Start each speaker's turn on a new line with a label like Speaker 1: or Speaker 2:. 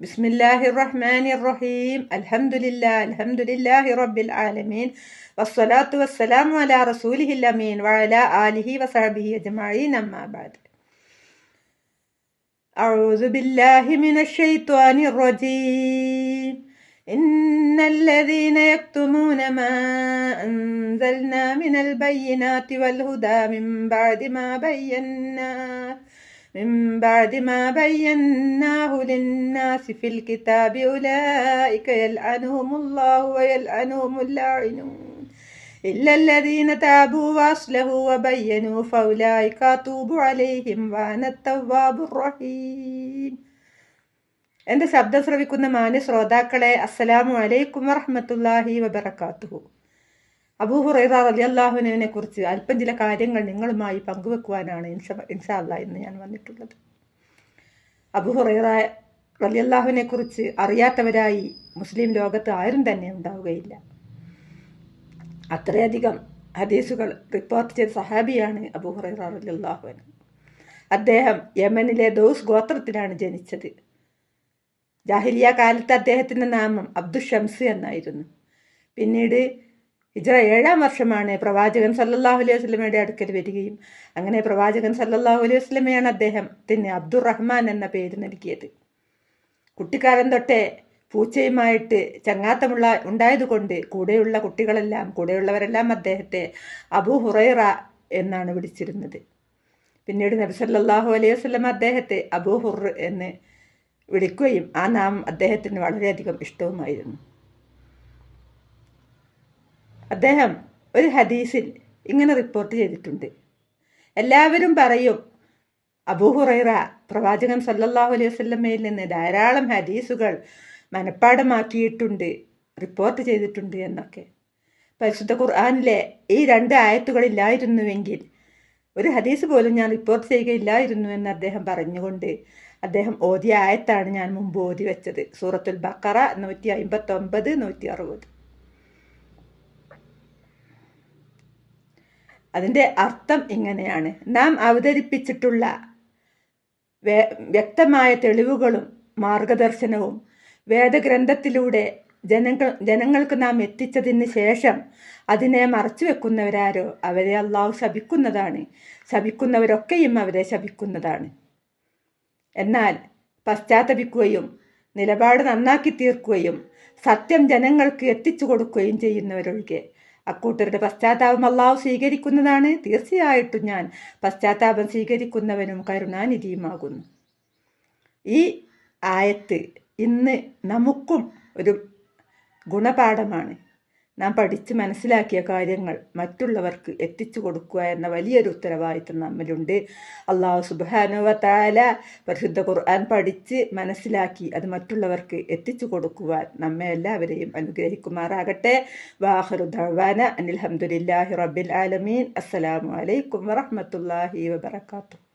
Speaker 1: بسم الله الرحمن الرحيم. الحمد لله الحمد لله رب العالمين. والصلاة والسلام على رسوله الأمين وعلى آله وصحبه أجمعين أما بعد. أعوذ بالله من الشيطان الرجيم. إن الذين يكتمون ما أنزلنا من البينات والهدى من بعد ما بيناه من بعد ما بيناه للناس في الكتاب أولئك يلعنهم الله ويلعنهم اللاعنون إلا الذين تابوا وأصلحوا وبينوا فأولئك أتوب عليهم وأنا التواب الرحيم എൻ്റെ ശബ്ദം ശ്രവിക്കുന്ന മാന്യ ശ്രോതാക്കളെ അസ്സലാമു അലൈക്കും വറഹ്മത്തുള്ളാഹി വബറകാതുഹു അബൂ ഹുറൈറ റളിയല്ലാഹുവിനെ കുറിച്ച് അല്പം ചില കാര്യങ്ങൾ നിങ്ങളുമായി പങ്കുവെക്കുവാനാണ് ഇൻഷ അല്ല ഇന്ന് ഞാൻ വന്നിട്ടുള്ളത്. അബൂ ഹുറൈറ അള്ളാഹുവിനെ കുറിച്ച് അറിയാത്തവരായി മുസ്ലിം ലോകത്ത് ആരും തന്നെ ഉണ്ടാവുകയില്ല. അത്രയധികം ഹദീസുകൾ റിപ്പോർട്ട് ചെയ്ത സഹാബിയാണ് അബൂ ഹുറൈറ അള്ളാഹുവിന് അദ്ദേഹം യമനിലെ ദോസ് ഗോത്രത്തിലാണ് ജനിച്ചത്. ജാഹിലിയ കാലത്ത് അദ്ദേഹത്തിന്റെ നാമം അബ്ദുൽ ഷംസ് എന്നായിരുന്നു. പിന്നീട് ഹിജറ ഏഴാം വർഷമാണ്. പ്രവാചകൻ സല്ലല്ലാഹു അലൈഹി വസ്ലമയുടെ അടുക്കൽ വരികയും അങ്ങനെ പ്രവാചകൻ സല്ലല്ലാഹു അലൈഹി വസ്ലമയാണ് അദ്ദേഹത്തിന് അബ്ദുറഹ്മാൻ എന്ന പേര് നൽകിയത്. കുട്ടിക്കാലം തൊട്ടേ പൂച്ചയുമായിട്ട് ചങ്ങാത്തമുള്ള ഉണ്ടായതുകൊണ്ട് കൂടെയുള്ള കുട്ടികളെല്ലാം കൂടെയുള്ളവരെല്ലാം അദ്ദേഹത്തെ അബു ഹുറൈറ എന്നാണ് വിളിച്ചിരുന്നത്. പിന്നീട് നബി സല്ലല്ലാഹു അലൈഹി വസ്ലം അദ്ദേഹത്തെ അബു ഹുർ എന്ന് വിളിക്കുകയും ആ നാമം അദ്ദേഹത്തിന് വളരെയധികം ഇഷ്ടവുമായിരുന്നു. അദ്ദേഹം ഒരു ഹദീസിൽ ഇങ്ങനെ റിപ്പോർട്ട് ചെയ്തിട്ടുണ്ട്. എല്ലാവരും പറയും അബൂഹുറൈറ പ്രവാചകൻ സല്ലല്ലാഹു അലൈഹി വസല്ലമയിൽ നിന്ന് ധാരാളം ഹദീസുകൾ മനഃപ്പാടമാക്കിയിട്ടുണ്ട് റിപ്പോർട്ട് ചെയ്തിട്ടുണ്ട് എന്നൊക്കെ. പരിശുദ്ധ ഖുർആാനിലെ ഈ രണ്ട് ആയത്തുകളില്ലായിരുന്നുവെങ്കിൽ ഒരു ഹദീസ് പോലും ഞാൻ റിപ്പോർട്ട് ചെയ്യുകയില്ലായിരുന്നു എന്ന് അദ്ദേഹം പറഞ്ഞുകൊണ്ട് അദ്ദേഹം ഓതിയ ആയത്താണ് ഞാൻ മുമ്പ് ഓതി വെച്ചത് സൂറത്തുൽ ബക്കറ നൂറ്റി അമ്പത്തി ഒമ്പത് നൂറ്റി അറുപത് അതിന്റെ അർത്ഥം ഇങ്ങനെയാണ്. നാം അവതരിപ്പിച്ചിട്ടുള്ള വ്യക്തമായ തെളിവുകളും മാർഗദർശനവും വേദഗ്രന്ഥത്തിലൂടെ ജനങ്ങൾ ജനങ്ങൾക്ക് നാം എത്തിച്ചതിന് ശേഷം അതിനെ മറച്ചു വെക്കുന്നവരാരോ അവരെ അള്ളാഹു ശപിക്കുന്നതാണ്. ശപിക്കുന്നവരൊക്കെയും അവരെ ശപിക്കുന്നതാണ്. എന്നാൽ പശ്ചാത്തപിക്കുകയും നിലപാട് നന്നാക്കി തീർക്കുകയും സത്യം ജനങ്ങൾക്ക് എത്തിച്ചു കൊടുക്കുകയും ചെയ്യുന്നവരൊഴികെ അക്കൂട്ടരുടെ പശ്ചാത്താപം അള്ളാഹു സ്വീകരിക്കുന്നതാണ്. തീർച്ചയായിട്ടും ഞാൻ പശ്ചാത്താപം സ്വീകരിക്കുന്നവനും കരുണാനിധിയുമാകുന്നു. ഈ ആയത്ത് ഇന്ന് നമുക്കും ഒരു ഗുണപാഠമാണ്. നാം പഠിച്ച് മനസ്സിലാക്കിയ കാര്യങ്ങൾ മറ്റുള്ളവർക്ക് എത്തിച്ചു കൊടുക്കുക എന്ന വലിയൊരു ഉത്തരവാദിത്വം നമ്മിലുണ്ട്. അള്ളാഹു സുബാനുവ പരിശുദ്ധ ഖുർആൻ പഠിച്ച് മനസ്സിലാക്കി അത് മറ്റുള്ളവർക്ക് എത്തിച്ചു കൊടുക്കുവാൻ നമ്മെ എല്ലാവരെയും അനുഗ്രഹിക്കുമാറാകട്ടെ. വാഹറു ദവാന അനിൽഹമുല്ലാഹി റബ്ബിൽ ആലമീൻ. അസ്സലാമു അലൈക്കും വറഹമത്തല്ലാഹി വബർക്കാത്തു